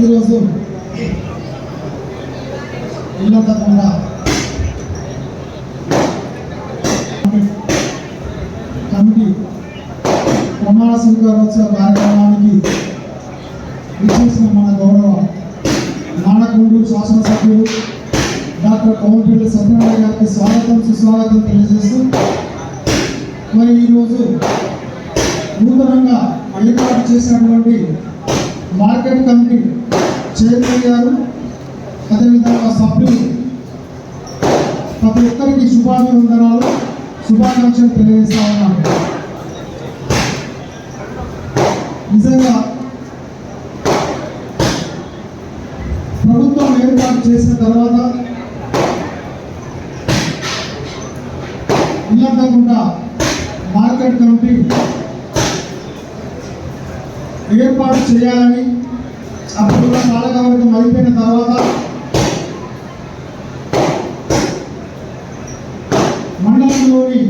ఈరోజు ఇల్లంతకుండా కమిటీ ప్రమాణ స్వీకారోత్సవ కార్యక్రమానికి విచ్చేసిన మన గౌరవ నాడకూరు శాసనసభ్యులు డాక్టర్ కోమటిరెడ్డి సత్యనారాయణ గారికి స్వాగతం సుస్వాగతం తెలియజేస్తూ మరి ఈరోజు నూతనంగా ఏర్పాటు చేసినటువంటి మార్కెట్ కమిటీ చైర్మన్ గారు అదేవిధంగా సభ్యులు ప్రతి ఒక్కరికి శుభాభివందనాలు శుభాకాంక్షలు తెలియజేస్తా ఉన్నాను. నిజంగా ప్రభుత్వం ఏర్పాటు చేసిన తర్వాత ఇల్లంతకుండా మార్కెట్ కమిటీ ఏర్పాటు చేయాలని అప్పుడున్న పాలకవర్గం అయిపోయిన తర్వాత మండలంలోని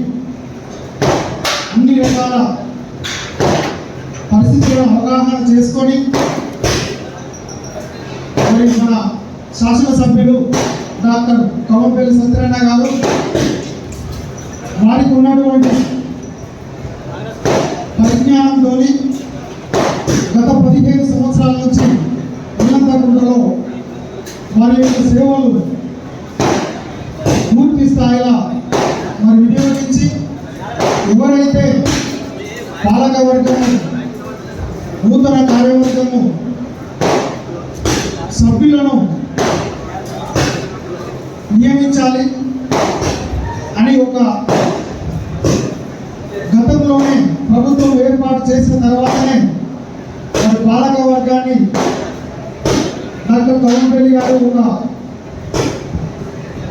అన్ని రకాల పరిస్థితులను అవగాహన చేసుకొని మరి మన శాసనసభ్యులు డాక్టర్ కవంపల్లి సత్యనారాయణ గారు వారికి ఉన్నటువంటి పరిజ్ఞానంతో పదిహేను సంవత్సరాల నుంచి ఇల్లంతకుంటలో వారి యొక్క సేవలు పూర్తి స్థాయిలో మరి వినియోగించి ఎవరైతే పాలక వర్గము నూతన కార్యవర్గము సభ్యులను నియమించాలి అని ఒక గతంలోనే ప్రభుత్వం ఏర్పాటు చేసిన తర్వాతనే పాలక వర్గాన్ని డాక్టర్ కవంపల్లి గారు ఒక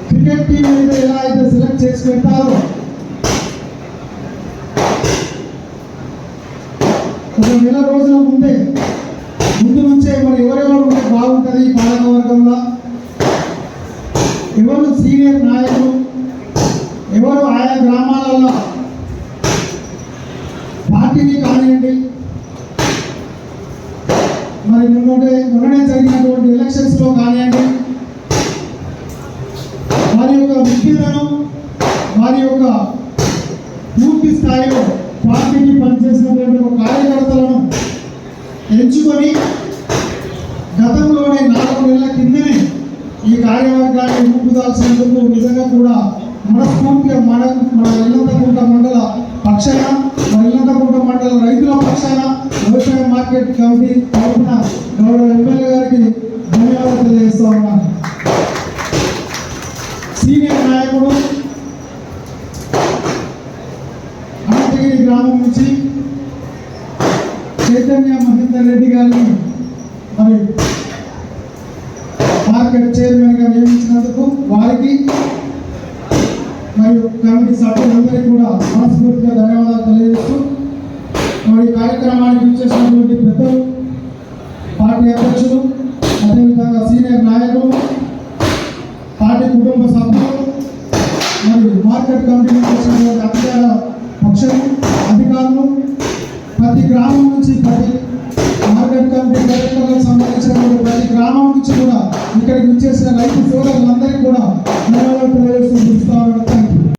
క్రికెట్ టీం మీద ఎలా అయితే సెలెక్ట్ చేసి పెట్టారో ఒక నెల రోజుల ముందే ముందు నుంచే మరి ఎవరెవరు ఉంటే బాగుంటుంది ఈ పాలక వర్గంలో ఎవరు సీనియర్ నాయకులు? ఎవరు ఆయా గ్రామాలలో? పార్టీని కానివ్వండి మరి మొన్ననే మొన్ననే జరిగినటువంటి ఎలక్షన్స్లో కానివ్వండి వారి యొక్క విద్యులను వారి యొక్క పూర్తి స్థాయిలో పార్టీకి పనిచేసినటువంటి ఒక కార్యకర్తలను ఎంచుకొని గతంలోనే నాలుగు నెలల కిందనే ఈ కార్యవర్గాన్ని రూపుదాల్సినందుకు నిజంగా కూడా మనస్ఫూర్తిగా మన మన తెలియజేస్తా ఉన్నాను సీనియర్ నాయకుడు అనంతగిరి గ్రామం నుంచి చైతన్య మహేందర్ రెడ్డి గారిని మరి మార్కెట్ చైర్మన్గా నియమించినందుకు వారికి మరియు కమిటీ సభ్యులందరికీ కూడా మనస్ఫూర్తిగా ధన్యవాదాలు తెలియజేస్తూ మరి కార్యక్రమానికి ఇచ్చేసినటువంటి పెద్దలు పార్టీ అధ్యక్షులు అదేవిధంగా సీనియర్ నాయకులు పార్టీ కుటుంబ సభ్యులు మరియు మార్కెట్ కమిటీ నుంచి వచ్చినటువంటి అధికార పక్షం అధికారులు ప్రతి గ్రామం నుంచి ప్రతి మార్కెట్ కమిటీ డైరెక్టర్లకు సంబంధించినటువంటి ప్రతి గ్రామం నుంచి కూడా ఇక్కడికి వచ్చేసిన రైతు సోదరులందరికీ కూడా ధన్యవాదాలు తెలియజేస్తూ పిలుస్తా